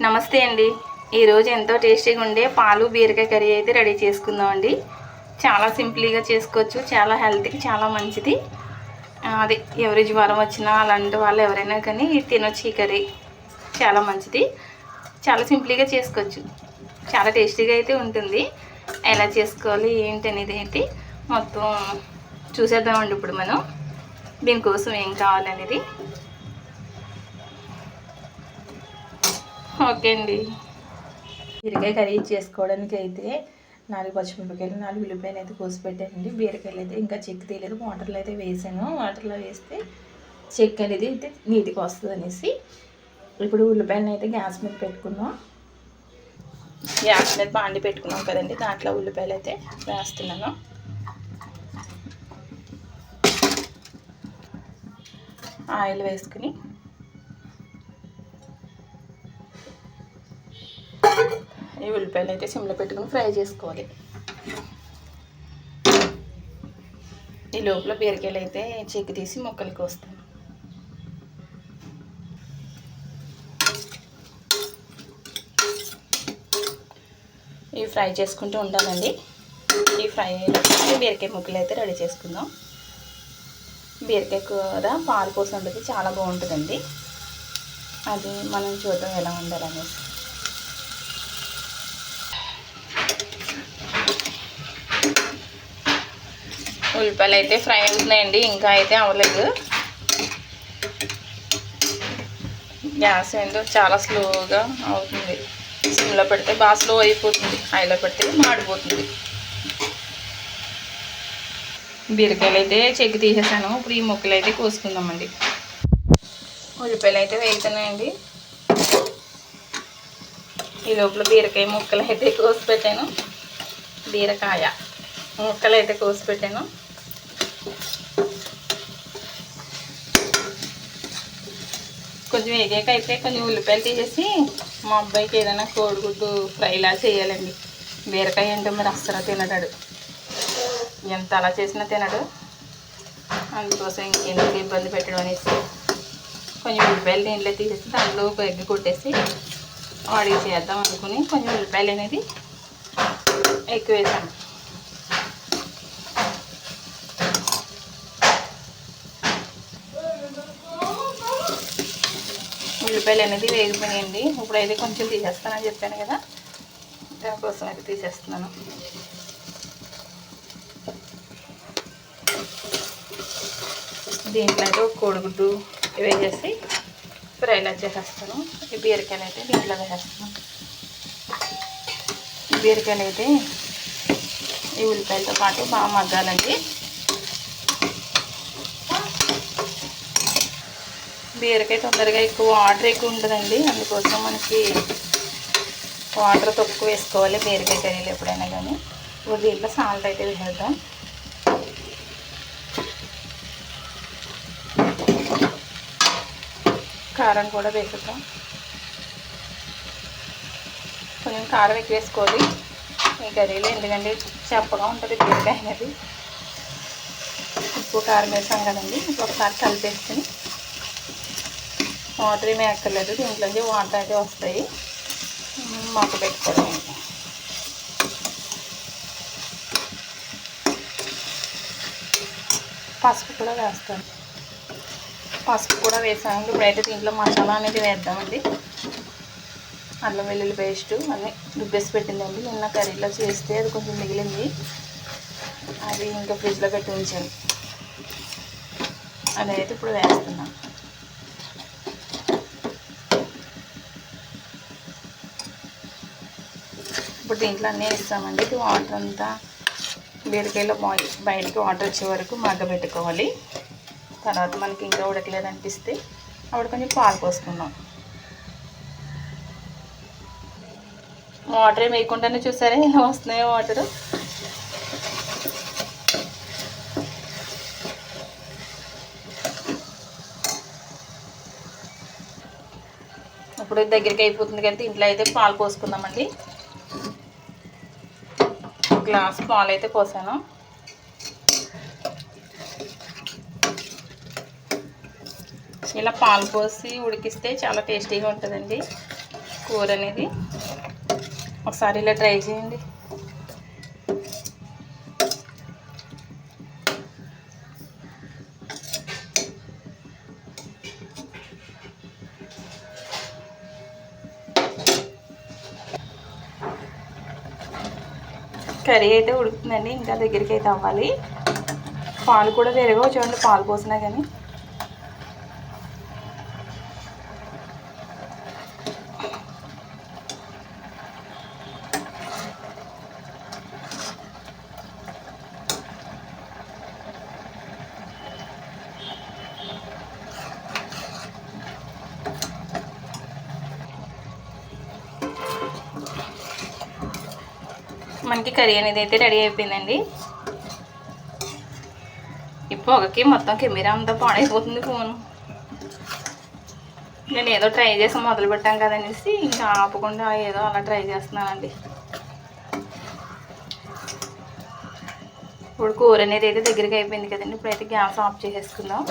నమస్తే అండి. ఈరోజు ఎంతో టేస్టీగా ఉండే పాలు బీరకాయ కర్రీ అయితే రెడీ చేసుకుందాం అండి చాలా సింపుల్గా చేసుకోవచ్చు చాలా హెల్త్కి చాలా మంచిది. అదే అది ఎవరి జ్వరం వచ్చినా అలాంటి వాళ్ళు ఎవరైనా కానీ తినొచ్చు ఈ కర్రీ. చాలా మంచిది. చాలా సింపుల్గా చేసుకోవచ్చు. చాలా టేస్టీగా అయితే ఉంటుంది. ఎలా చేసుకోవాలి ఏంటి అనేది అయితే మొత్తం చూసేద్దామండి ఇప్పుడు మనం. దీనికోసం ఏం కావాలనేది. ఓకే అండి. బీరకాయ కర్రీ చేసుకోవడానికి అయితే నాలుగు పచ్చిమిరపకాయలు నాలుగు ఉల్లిపాయలు అయితే కోసి పెట్టానండి. బీరకాయలు అయితే ఇంకా చెక్కు తీయలేదు. వాటర్లో అయితే వేసాను. వాటర్లో వేస్తే చెక్ అనేది అయితే నీటికి వస్తుంది అనేసి ఇప్పుడు ఉల్లిపాయలను అయితే గ్యాస్ మీద పెట్టుకున్నాం. గ్యాస్ మీద బాండి పెట్టుకున్నాం కదండి. దాంట్లో ఉల్లిపాయలు అయితే వేస్తున్నాను. ఆయిల్ వేసుకుని ఈ ఉల్లిపాయలు అయితే సిమ్లో పెట్టుకుని ఫ్రై చేసుకోవాలి. ఈ లోపల బీరకాయలు అయితే చెక్కు తీసి ముక్కలకి వస్తాను ఇవి ఫ్రై చేసుకుంటూ ఉండాలండి. ఈ ఫ్రై అయ్యేటప్పుడు బీరకాయ ముక్కలు అయితే రెడీ చేసుకుందాం. బీరకాయ కూర పాలు పోసి ఉంటుంది చాలా బాగుంటుందండి. అది మనం చూద్దాం ఎలా ఉండాలనేసి. ఉల్లిపాయలు అయితే ఫ్రై అవుతున్నాయండి ఇంకా అయితే అవ్వలేదు. గ్యాస్ ఏంటో చాలా స్లోగా అవుతుంది. సిమ్లో పెడితే బాగా స్లో అయిపోతుంది హైలో పెడితే మాడిపోతుంది. బీరకాయలు అయితే చెక్కి తీసేసాను ఇప్పుడు ఈ ముక్కలు అయితే కోసుకుందామండి. ఉల్లిపాయలు అయితే వేగుతున్నాయండి. ఈ లోపల బీరకాయ ముక్కలు అయితే కోసి పెట్టాను. బీరకాయ ముక్కలు అయితే కోసి పెట్టాను. కొంచెం వేగాక అయితే కొంచెం ఉల్లిపాయలు తీసేసి మా అబ్బాయికి ఏదైనా కోడిగుడ్డు ఫ్రైలా చేయాలండి. బీరకాయ అంటే మరి అస్సలు తినడాడు ఎంత అలా చేసినా తినడు. అందుకోసం ఇంకెందుకు ఇబ్బంది పెట్టడం అనేసి కొంచెం ఉల్లిపాయలు దీంట్లో తీసేసి దాంట్లో ఒక కొట్టేసి వాడికి చేద్దాం అనుకుని కొంచెం ఉల్లిపాయలు అనేది ఎక్కువ వేసాను. ఉల్లిపాయలు అనేది వేగిపోయాయండి ఇప్పుడైతే కొంచెం తీసేస్తానని చెప్పాను కదా. దానికోసం అయితే తీసేస్తున్నాను. దీంట్లో అయితే ఒక కోడిగుడ్డు వేసేసి ఫ్రైలా చేసేస్తాను. ఈ బీరకాయలు అయితే దీంట్లో వేసేస్తాను. ఈ బీరకాయలు అయితే ఈ ఉల్లిపాయలతో పాటు బాగా మగ్గాలండి. బీరకాయ తొందరగా ఎక్కువ వాటర్ ఎక్కువ ఉంటుందండి. అందుకోసం మనకి వాటర్ తక్కువ వేసుకోవాలి బీరకాయ కర్రీలు ఎప్పుడైనా కానీ ఇప్పుడు దీంట్లో సాల్ట్ అయితే వేసేద్దాం. కారం కూడా వేసేద్దాం. కొంచెం కారం ఎక్కువ వేసుకోవాలి. ఈ కర్రీలో ఎందుకంటే చప్పగా ఉంటుంది బీరకాయ అనేది. ఉప్పు కారం వేసాం కదండి. ఒకసారి కలిపేసుకుని వాటర్ ఏమీ ఎక్కర్లేదు దీంట్లోంచి వాటర్ అయితే వస్తాయి. మాకు పెట్టుకోవడం పసుపు కూడా వేస్తాను. పసుపు కూడా వేసాను. అయితే దీంట్లో మసాలా అనేది వేద్దామండి. అల్లం వెల్లుల్లి పేస్ట్ అన్నీ రుబ్బేసి పెట్టిందండి. నిన్న కర్రీలో చేస్తే అది కొంచెం మిగిలింది. అది ఇంకా ఫ్రిడ్జ్లో పెట్టి ఉంచాను. అదైతే ఇప్పుడు వేస్తున్నాను. ఇప్పుడు దీంట్లో అన్నీ వేస్తామండి. ఇది వాటర్ అంతా బీరకాయలో బయటకి వాటర్ వచ్చే వరకు మగ్గబెట్టుకోవాలి. తర్వాత మనకి ఇంకా ఉడకలేదు అనిపిస్తే అప్పుడు కొంచెం పాలు పోసుకుందాం. వాటర్ ఏమి వేయకుండానే చూసారా ఎలా వస్తున్నాయో వాటర్? ఇప్పుడు దగ్గరికి అయిపోతుంది కదా ఇంట్లో అయితే పాలు పోసుకుందామండి. గ్లాస్ పాలు అయితే పోసాను. ఇలా పాలు పోసి ఉడికిస్తే చాలా టేస్టీగా ఉంటుందండి కూర అనేది. ఒకసారి ఇలా ట్రై చేయండి. కర్రీ అయితే ఉడుకుతుందండి ఇంకా దగ్గరికి అయితే అవ్వాలి. పాలు కూడా వేరేగా చూడండి పాలు పోసినా కానీ. మనకి కర్రీ అనేది అయితే రెడీ అయిపోయిందండి. ఈ పొగకి మొత్తం కెమెరా అంతా పాడైపోతుంది ఫోను నేను ఏదో ట్రై చేసి మొదలు పెట్టాం కదనేసి ఇంకా ఆపకుండా ఏదో అలా ట్రై చేస్తున్నానండి. ఇప్పుడు కూర అనేది అయితే దగ్గరికి అయిపోయింది కదండి. ఇప్పుడైతే గ్యాస్ ఆఫ్ చేసేసుకుందాం.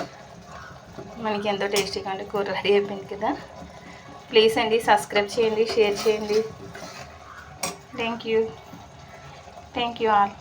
మనకి ఎంతో టేస్టీగా అంటే కూర రెడీ అయిపోయింది కదా. ప్లీజ్ అండి సబ్స్క్రైబ్ చేయండి షేర్ చేయండి. Thank you thank you all